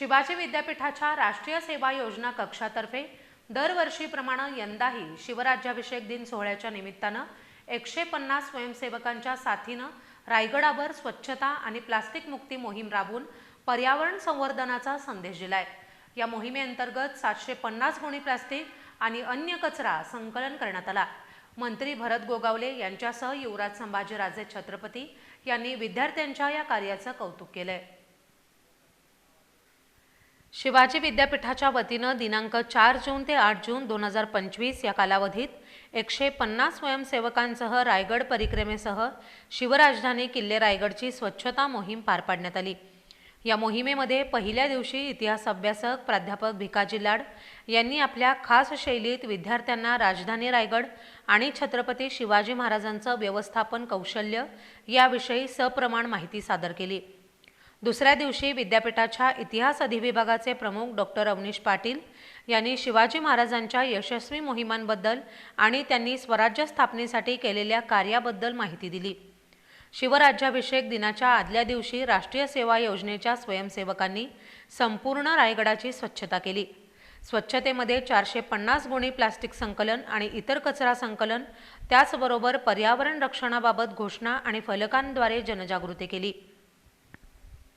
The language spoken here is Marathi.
शिवाजी विद्यापीठाच्या राष्ट्रीय सेवा योजना कक्षातर्फे दरवर्षीप्रमाणे यंदाही शिवराज्याभिषेक दिन सोहळ्याच्या निमित्तानं एकशे पन्नास स्वयंसेवकांच्या साथीनं रायगडावर स्वच्छता आणि प्लास्टिक मुक्ती मोहीम राबवून पर्यावरण संवर्धनाचा संदेश दिलाय. या मोहिमेअंतर्गत सातशे पन्नास गोणी प्लास्टिक आणि अन्य कचरा संकलन करण्यात आला. मंत्री भरत गोगावले यांच्यासह युवराज संभाजीराजे छत्रपती यांनी विद्यार्थ्यांच्या या कार्याचं कौतुक केलंय. शिवाजी विद्यापीठाच्या वतीनं दिनांक चार जून ते आठ जून दोन हजार पंचवीस या कालावधीत एकशे पन्नास स्वयंसेवकांसह रायगड परिक्रमेसह शिवराजधानी किल्ले रायगडची स्वच्छता मोहीम पार पाडण्यात आली. या मोहिमेमध्ये पहिल्या दिवशी इतिहास अभ्यासक प्राध्यापक भिकाजी लाड यांनी आपल्या खास शैलीत विद्यार्थ्यांना राजधानी रायगड आणि छत्रपती शिवाजी महाराजांचं व्यवस्थापन कौशल्य याविषयी सप्रमाण माहिती सादर केली. दुसऱ्या दिवशी विद्यापीठाच्या इतिहास अधिविभागाचे प्रमुख डॉक्टर अवनीश पाटील यांनी शिवाजी महाराजांच्या यशस्वी मोहिमांबद्दल आणि त्यांनी स्वराज्य स्थापनेसाठी केलेल्या कार्याबद्दल माहिती दिली. शिवराज्याभिषेक दिनाच्या आदल्या दिवशी राष्ट्रीय सेवा योजनेच्या स्वयंसेवकांनी संपूर्ण रायगडाची स्वच्छता केली. स्वच्छतेमध्ये चारशे पन्नास गुणी प्लास्टिक संकलन आणि इतर कचरा संकलन त्याचबरोबर पर्यावरण रक्षणाबाबत घोषणा आणि फलकांद्वारे जनजागृती केली.